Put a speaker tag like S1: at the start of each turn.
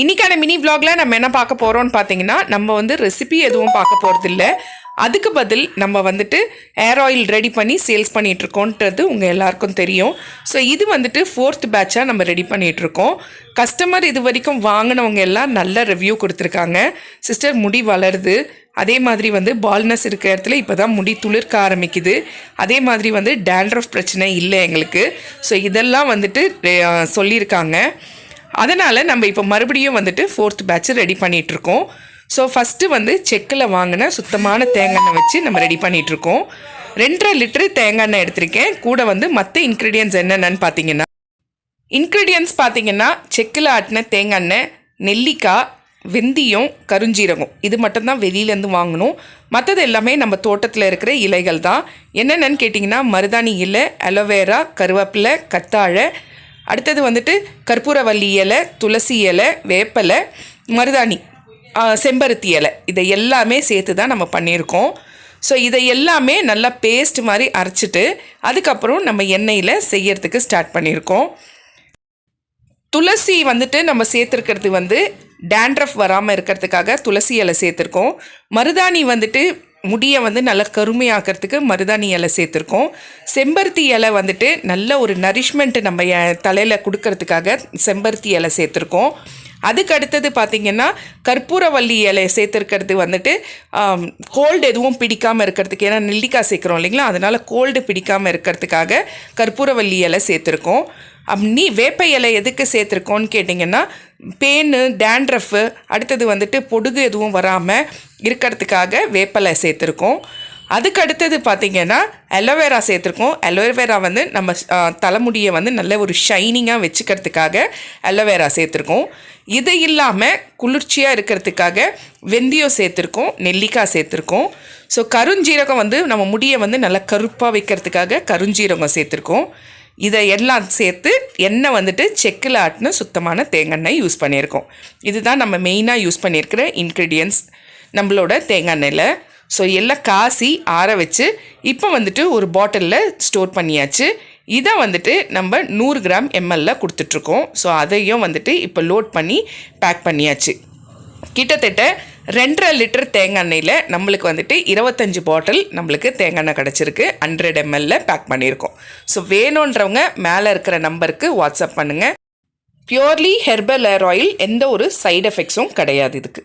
S1: இன்னைக்கான மினி vlogல நம்ம என்ன பார்க்க போகிறோம்னு பார்த்தீங்கன்னா நம்ம வந்து ரெசிபி எதுவும் பார்க்க போகிறதில்ல அதுக்கு பதில் நம்ம வந்துட்டு ஏர் ஆயில் ரெடி பண்ணி சேல்ஸ் பண்ணிகிட்ருக்கோன்றது உங்கள் எல்லாருக்கும் தெரியும். ஸோ இது வந்துட்டு ஃபோர்த் பேட்சாக நம்ம ரெடி பண்ணிகிட்ருக்கோம் கஸ்டமர் இது வரைக்கும் வாங்கினவங்க எல்லாம் நல்ல ரிவ்யூ கொடுத்துருக்காங்க. சிஸ்டர் முடி வளருது. அதே மாதிரி வந்து பால்னஸ் இருக்கிற இடத்துல இப்போ தான் முடி துளிர்க்க ஆரம்பிக்குது. அதே மாதிரி வந்து டேண்ட்ரஃப் பிரச்சனை இல்லை எங்களுக்கு. ஸோ இதெல்லாம் வந்துட்டு சொல்லியிருக்காங்க. அதனால் நம்ம இப்போ மறுபடியும் வந்துட்டு ஃபோர்த் பேட்ச் ரெடி பண்ணிகிட்ருக்கோம் ஸோ ஃபஸ்ட்டு வந்து செக்கில் வாங்கின சுத்தமான தேங்காய் வச்சு நம்ம ரெடி பண்ணிகிட்ருக்கோம் ரெண்டரை லிட்டரு தேங்காய் எண்ணெய் எடுத்திருக்கேன். கூட வந்து மற்ற இன்க்ரீடியன்ஸ் என்னென்னு பார்த்தீங்கன்னா இன்க்ரீடியன்ஸ் பார்த்தீங்கன்னா செக்கில் ஆட்டின தேங்காய் எண்ணெய் நெல்லிக்காய் வெந்தயம் கருஞ்சீரகம். இது மட்டும்தான் வெளியிலேருந்து வாங்கணும். மற்றது எல்லாமே நம்ம தோட்டத்தில் இருக்கிற இலைகள் தான் என்னென்னு கேட்டிங்கன்னா மருதாணி இலை அலோவேரா கருவேப்பிலை கத்தாழை அடுத்தது வந்துட்டு கற்பூரவல்லி இலை துளசி இலை வேப்பலை மருதாணி செம்பருத்தி இலை. இதை எல்லாமே சேர்த்து தான் நம்ம பண்ணியிருக்கோம். ஸோ இதை எல்லாமே நல்லா பேஸ்ட் மாதிரி அரைச்சிட்டு அதுக்கப்புறம் நம்ம எண்ணெயில் செய்யறதுக்கு ஸ்டார்ட் பண்ணியிருக்கோம். துளசி வந்துட்டு நம்ம சேர்த்துருக்கிறது வந்து டேண்ட்ரஃப் வராமல் இருக்கிறதுக்காக துளசி இலை சேர்த்துருக்கோம். மருதாணி வந்துட்டு முடியை வந்து நல்லா கருமையாக்கிறதுக்கு மருதாணி இலை சேர்த்துருக்கோம். செம்பருத்தி இலை வந்துட்டு நல்ல ஒரு நரிஷ்மெண்ட்டு நம்ம தலையில் கொடுக்கறதுக்காக செம்பருத்தி இலை சேர்த்துருக்கோம். அதுக்கு அடுத்தது பார்த்திங்கன்னா கற்பூரவல்லி இலை சேர்த்துருக்கிறது வந்துட்டு கோல்டு எதுவும் பிடிக்காமல் இருக்கிறதுக்கு ஏன்னா நெல்லிக்காய் சேர்க்குறோம் இல்லைங்களா? அதனால் கோல்டு பிடிக்காமல் இருக்கிறதுக்காக கற்பூரவல்லி இலை சேர்த்துருக்கோம். நீ வேப்ப இலை எதுக்கு சேர்த்துருக்கோன்னு கேட்டிங்கன்னா பேனு டேண்ட்ரஃபு அடுத்தது வந்துட்டு பொடுகு எதுவும் வராமல் இருக்கிறதுக்காக வேப்பலை சேர்த்துருக்கோம். அதுக்கு அடுத்தது பார்த்திங்கன்னா அலோவேரா சேர்த்துருக்கோம். அலோவேரா வந்து நம்ம தலைமுடியை வந்து நல்ல ஒரு ஷைனிங்காக வச்சுக்கிறதுக்காக அலோவேரா சேர்த்துருக்கோம். இது இல்லாமல் குளிர்ச்சியாக இருக்கிறதுக்காக வெந்தயம் சேர்த்துருக்கோம் நெல்லிக்காய் சேர்த்துருக்கோம். ஸோ கருஞ்சீரகம் வந்து நம்ம முடியை வந்து நல்லா கருப்பாக வைக்கிறதுக்காக கருஞ்சீரகம் சேர்த்துருக்கோம். இதை எல்லாம் சேர்த்து எண்ணெய் வந்துட்டு செக்கில் ஆட்டின சுத்தமான தேங்காய் யூஸ் பண்ணியிருக்கோம். இதுதான் நம்ம மெயினாக யூஸ் பண்ணியிருக்கிற இன்க்ரீடியன்ஸ். நம்மளோட தேங்காய் எண்ணெயில். ஸோ எல்லாம் காசி ஆற வச்சு இப்போ வந்துட்டு ஒரு பாட்டிலில் ஸ்டோர் பண்ணியாச்சு. இதை வந்துட்டு நம்ம நூறு கிராம் எம்எல்ல கொடுத்துட்ருக்கோம். ஸோ அதையும் வந்துட்டு இப்போ லோட் பண்ணி பேக் பண்ணியாச்சு. கிட்டத்தட்ட ரெண்டரை லிட்டர் தேங்காய் எண்ணெயில் நம்மளுக்கு வந்துட்டு இருபத்தஞ்சி பாட்டில் நம்மளுக்கு தேங்காய் எண்ணெய் கிடச்சிருக்கு. ஹண்ட்ரட் எம்எல்ல பேக் பண்ணியிருக்கோம். ஸோ வேணுன்றவங்க மேலே இருக்கிற நம்பருக்கு வாட்ஸ்அப் பண்ணுங்கள் பியூர்லி ஹெர்பல் ஏர் ஆயில் எந்த ஒரு சைடு எஃபெக்ட்ஸும் கிடையாது இதுக்கு.